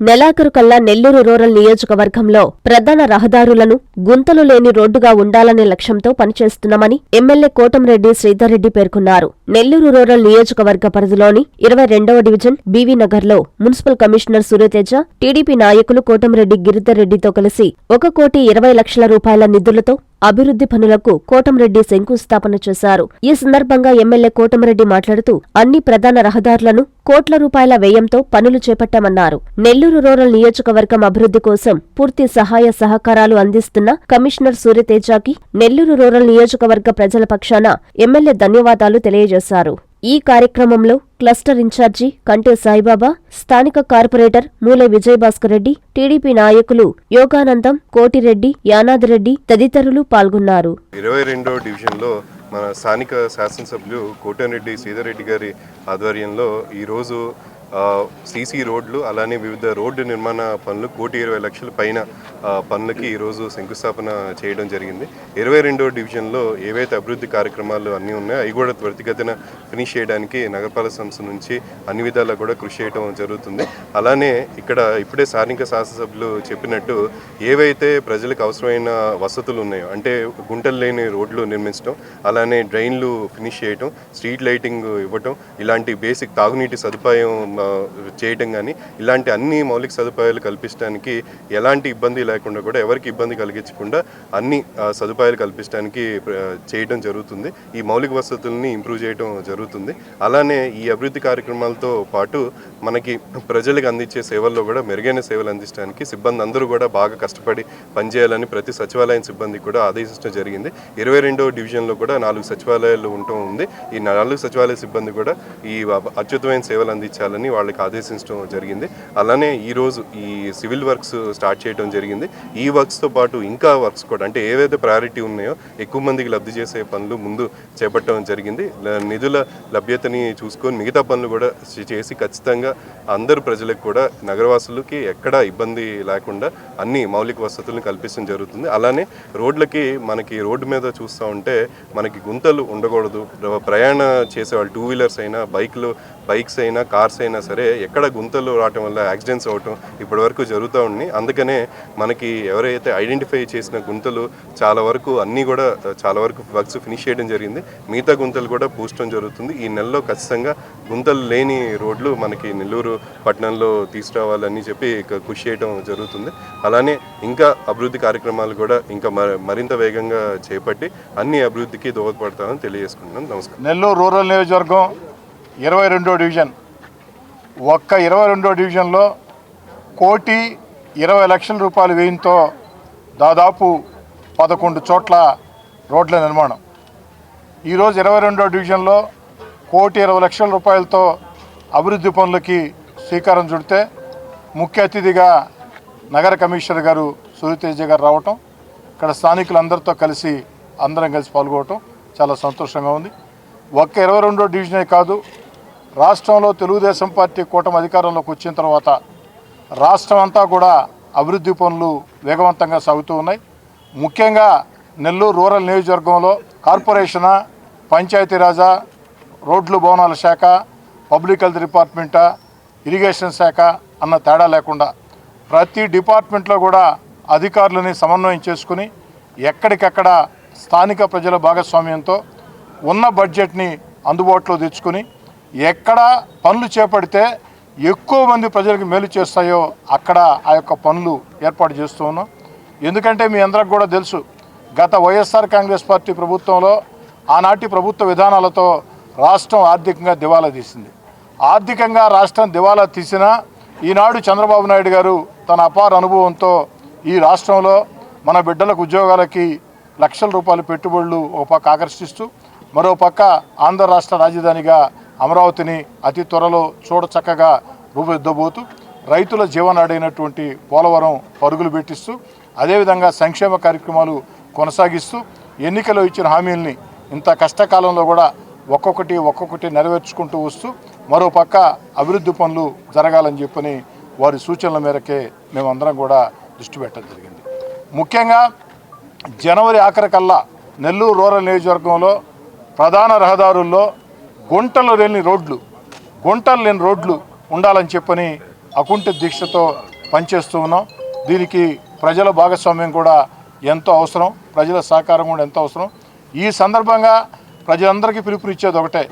నెలాఖరు కల్లా నెల్లూరు రూరల్ నియోజకవర్గంలో ప్రధాన రహదారులను గుంతలు లేని రోడ్డుగా ఉండాలనే లక్ష్యంతో పనిచేస్తున్నామని ఎమ్మెల్యే కోటంరెడ్డి శ్రీధర్రెడ్డి పేర్కొన్నారు. నెల్లూరు రూరల్ నియోజకవర్గ పరిధిలోని ఇరవై రెండవ డివిజన్ బీవీ నగర్లో మున్సిపల్ కమిషనర్ సూర్యతేజ టీడీపీ నాయకులు కోటంరెడ్డి గిరిధర్రెడ్డితో కలిసి ఒక కోటి ఇరవై లక్షల రూపాయల నిధులతో అభివృద్ధి పనులకు కోటంరెడ్డి శంకుస్థాపన చేశారు. ఈ సందర్భంగా ఎమ్మెల్యే కోటంరెడ్డి మాట్లాడుతూ అన్ని ప్రధాన రహదారులను కోట్ల రూపాయల వ్యయంతో పనులు చేపట్టామన్నారు. నెల్లూరు రూరల్ నియోజకవర్గం అభివృద్ధి కోసం పూర్తి సహాయ సహకారాలు అందిస్తున్న కమిషనర్ సూర్యతేజాకి నెల్లూరు రూరల్ నియోజకవర్గ ప్రజల పక్షాన ఎమ్మెల్యే ధన్యవాదాలు తెలియజేశారు. ఈ కార్యక్రమంలో క్లస్టర్ ఇన్ఛార్జి కంటే సాయిబాబా స్థానిక కార్పొరేటర్ మూలె విజయభాస్కర్ రెడ్డి టీడీపీ నాయకులు యోగానందం కోటిరెడ్డి యానాదిరెడ్డి తదితరులు పాల్గొన్నారు. ఇరవై రెండో డివిజన్లో మన స్థానిక శాసనసభ్యులు కోటరెడ్డి సీతారెడ్డి గారి ఆధ్వర్యంలో ఈరోజు సీసీ రోడ్లు అలానే వివిధ రోడ్డు నిర్మాణ పనులు కోటి ఇరవై లక్షల పైన పనులకి ఈరోజు శంకుస్థాపన చేయడం జరిగింది. ఇరవై రెండో డివిజన్లో ఏవైతే అభివృద్ధి కార్యక్రమాలు అన్నీ ఉన్నాయో అవి కూడా త్వరితగతిన ఫినిష్ చేయడానికి నగరపాలక సంస్థ నుంచి అన్ని విధాలా కూడా కృషి చేయడం జరుగుతుంది. అలానే ఇక్కడ ఇప్పుడే స్థానిక శాసనసభ్యులు చెప్పినట్టు ఏవైతే ప్రజలకు అవసరమైన వసతులు ఉన్నాయో అంటే గుంటలు లేని రోడ్లు నిర్మించడం అలానే డ్రైన్లు ఫినిష్ చేయటం స్ట్రీట్ లైటింగ్ ఇవ్వటం ఇలాంటి బేసిక్ తాగునీటి సదుపాయం చేయటం కానీ ఇలాంటి అన్ని మౌలిక సదుపాయాలు కల్పించడానికి ఎలాంటి ఇబ్బంది లేకుండా కూడా ఎవరికి ఇబ్బంది కలిగించకుండా అన్ని సదుపాయాలు కల్పించడానికి చేయడం జరుగుతుంది. ఈ మౌలిక వసతుల్ని ఇంప్రూవ్ చేయడం జరుగుతుంది. అలానే ఈ అభివృద్ధి కార్యక్రమాలతో పాటు మనకి ప్రజలకు అందించే సేవల్లో కూడా మెరుగైన సేవలు అందించడానికి సిబ్బంది అందరూ కూడా బాగా కష్టపడి పనిచేయాలని ప్రతి సచివాలయం సిబ్బందికి కూడా ఆదేశించడం జరిగింది. ఇరవై రెండో డివిజన్లో కూడా నాలుగు సచివాలయాలు ఉండటం ఉంది. ఈ నాలుగు సచివాలయ సిబ్బంది కూడా ఈ అబ- అత్యుత్తమైన సేవలు అందించాలని వాళ్ళకి ఆదేశించడం జరిగింది. అలానే ఈ రోజు ఈ సివిల్ వర్క్స్ స్టార్ట్ చేయడం జరిగింది. ఈ వర్క్స్తో పాటు ఇంకా వర్క్స్ కూడా అంటే ఏవైతే ప్రయారిటీ ఉన్నాయో ఎక్కువ మందికి లబ్ధి చేసే పనులు ముందు చేపట్టడం జరిగింది. నిధుల లభ్యతని చూసుకొని మిగతా పనులు కూడా చేసి ఖచ్చితంగా అందరు ప్రజలకు కూడా నగరవాసులకి ఎక్కడ ఇబ్బంది లేకుండా అన్ని మౌలిక వసతులను కల్పించడం జరుగుతుంది. అలానే రోడ్లకి మనకి రోడ్డు మీద చూస్తూ ఉంటే మనకి గుంతలు ఉండకూడదు. ప్రయాణ చేసేవాళ్ళు టూ వీలర్స్ అయినా బైక్లు బైక్స్ అయినా కార్స్ అయినా సరే ఎక్కడ గుంతలు రావటం వల్ల యాక్సిడెంట్స్ అవటం ఇప్పటి వరకు జరుగుతూ ఉంది అందుకనే మనకి ఎవరైతే ఐడెంటిఫై చేసిన గుంతలు చాలా వరకు అన్నీ కూడా చాలా వరకు వర్క్స్ ఫినిష్ చేయడం జరిగింది. మిగతా గుంతలు కూడా పూసడం జరుగుతుంది. ఈ నెలలో ఖచ్చితంగా గుంతలు లేని రోడ్లు మనకి నెల్లూరు పట్టణంలో తీసుకురావాలని చెప్పి కృషి చేయడం జరుగుతుంది. అలానే ఇంకా అభివృద్ధి కార్యక్రమాలు కూడా ఇంకా మరింత వేగంగా చేపట్టి అన్ని అభివృద్ధికి దోహదపడతామని తెలియజేసుకుంటున్నాను నమస్కారం. నెల్లూరు రూరల్ నియోజకవర్గం ఇరవై రెండో డివిజన్. ఒక్క ఇరవై రెండో డివిజన్లో కోటి ఇరవై లక్షల రూపాయల వ్యయంతో దాదాపు పదకొండు చోట్ల రోడ్ల నిర్మాణం. ఈరోజు ఇరవై రెండో డివిజన్లో కోటి ఇరవై లక్షల రూపాయలతో అభివృద్ధి పనులకి శ్రీకారం చుడితే ముఖ్య అతిథిగా నగర కమిషనర్ గారు సూర్యతేజ గారు రావటం ఇక్కడ స్థానికులందరితో కలిసి అందరం కలిసి పాల్గొనటం చాలా సంతోషంగా ఉంది. ఒక్క ఇరవై రెండో డివిజనే కాదు రాష్ట్రంలో తెలుగుదేశం పార్టీ కూటమి అధికారంలోకి వచ్చిన తర్వాత రాష్ట్రం అంతా కూడా అభివృద్ధి పనులు వేగవంతంగా సాగుతూ ఉన్నాయి. ముఖ్యంగా నెల్లూరు రూరల్ నియోజకవర్గంలో కార్పొరేషనా పంచాయతీరాజా రోడ్లు భవనాల శాఖ పబ్లిక్ హెల్త్ డిపార్ట్మెంటా ఇరిగేషన్ శాఖ అన్న తేడా లేకుండా ప్రతి డిపార్ట్మెంట్లో కూడా అధికారులని సమన్వయం చేసుకుని ఎక్కడికక్కడ స్థానిక ప్రజల భాగస్వామ్యంతో ఉన్న బడ్జెట్ని అందుబాటులో తెచ్చుకుని ఎక్కడ పనులు చేపడితే ఎక్కువ మంది ప్రజలకు మేలు చేస్తాయో అక్కడ ఆ యొక్క పనులు ఏర్పాటు చేస్తూ ఉన్నాం. ఎందుకంటే మీ అందరికి కూడా తెలుసు గత వైఎస్ఆర్ కాంగ్రెస్ పార్టీ ప్రభుత్వంలో ఆనాటి ప్రభుత్వ విధానాలతో రాష్ట్రం ఆర్థికంగా దివాలా తీసింది. ఆర్థికంగా రాష్ట్రం దివాలా తీసినా ఈనాడు చంద్రబాబు నాయుడు గారు తన అపార అనుభవంతో ఈ రాష్ట్రంలో మన బిడ్డలకు ఉద్యోగాలకి లక్షల రూపాయల పెట్టుబడులు ఒక పక్క ఆకర్షిస్తూ మరో పక్క ఆంధ్ర రాష్ట్ర రాజధానిగా అమరావతిని అతి త్వరలో చూడచక్కగా రూపుదిద్దబోతూ రైతుల జీవనాడైనటువంటి పోలవరం పరుగులు పెట్టిస్తూ అదేవిధంగా సంక్షేమ కార్యక్రమాలు కొనసాగిస్తూ ఎన్నికలో ఇచ్చిన హామీల్ని ఇంత కష్టకాలంలో కూడా ఒక్కొక్కటి ఒక్కొక్కటి నెరవేర్చుకుంటూ వస్తూ మరో పక్క అభివృద్ధి పనులు జరగాలని చెప్పని వారి సూచనల మేరకే మేమందరం కూడా దృష్టి పెట్టడం జరిగింది. ముఖ్యంగా జనవరి ఆఖరికల్లా నెల్లూరు రూరల్ నియోజకవర్గంలో ప్రధాన రహదారుల్లో గుంటలు లేని రోడ్లు గుంటలు లేని రోడ్లు ఉండాలని చెప్పని అకుంఠ దీక్షతో పనిచేస్తూ ఉన్నాం. దీనికి ప్రజల భాగస్వామ్యం కూడా ఎంతో అవసరం ప్రజల సహకారం కూడా ఎంతో అవసరం. ఈ సందర్భంగా ప్రజలందరికీ పిలుపునిచ్చేది ఒకటే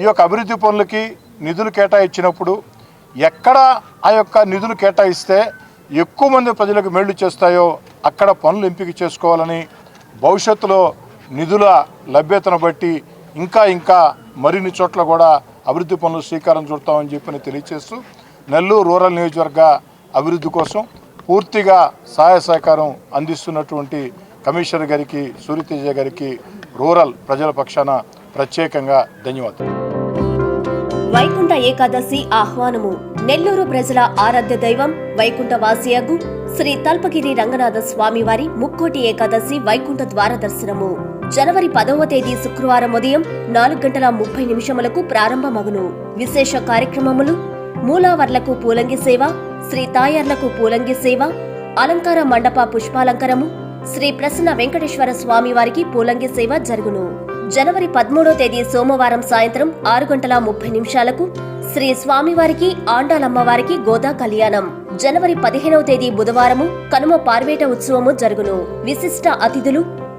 ఈ యొక్క అభివృద్ధి పనులకి నిధులు కేటాయించినప్పుడు ఎక్కడ ఆ యొక్క నిధులు కేటాయిస్తే ఎక్కువ మంది ప్రజలకు మేళ్ళు చేస్తాయో అక్కడ పనులు ఎంపిక చేసుకోవాలని భవిష్యత్తులో నిధుల లభ్యతను బట్టి ఇంకా ఇంకా మరిన్ని చోట్ల కూడా అభివృద్ధి పనులు శ్రీకారం చుడతామని చెప్పి తెలియజేస్తూ నెల్లూరు రూరల్ నియోజకవర్గ అభివృద్ధి కోసం పూర్తిగా సహాయ సహకారం అందిస్తున్నటువంటి కమిషనర్ గారికి సూర్యతేజ గారికి రూరల్ ప్రజల పక్షాన ప్రత్యేకంగా ధన్యవాదాలు. వైకుంఠ ఏకాదశి ఆహ్వానము. నెల్లూరు ప్రజల ఆరాధ్య దైవం వైకుంఠ వాసియగు శ్రీ తల్పగిరి రంగనాథ స్వామివారి ముక్కోటి ఏకాదశి వైకుంఠ ద్వార దర్శనము. జనవరి పదవ తేదీ శుక్రవారం ఉదయం నాలుగు గంటల ముప్పై నిమిషములకు ప్రారంభమగును. విశేష కార్యక్రమములు మూలావర్లకు పూలంగి సేవ శ్రీ తాయార్లకు పూలంగి సేవ అలంకార మండప పుష్పాలంకరము శ్రీ ప్రసన్న వెంకటేశ్వర స్వామి వారికి పూలంగి సేవ జరుగును. జనవరి పదమూడో తేదీ సోమవారం సాయంత్రం ఆరు గంటల ముప్పై నిమిషాలకు శ్రీ స్వామివారికి ఆండాలమ్మవారికి గోదా కళ్యాణం. జనవరి పదిహేనవ తేదీ బుధవారము కనుమ పార్వేట ఉత్సవము జరుగును. విశిష్ట అతిథులు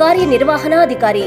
ಕಾರ್ಯನಿರ್ವಹಣಾಧಿಕಾರಿ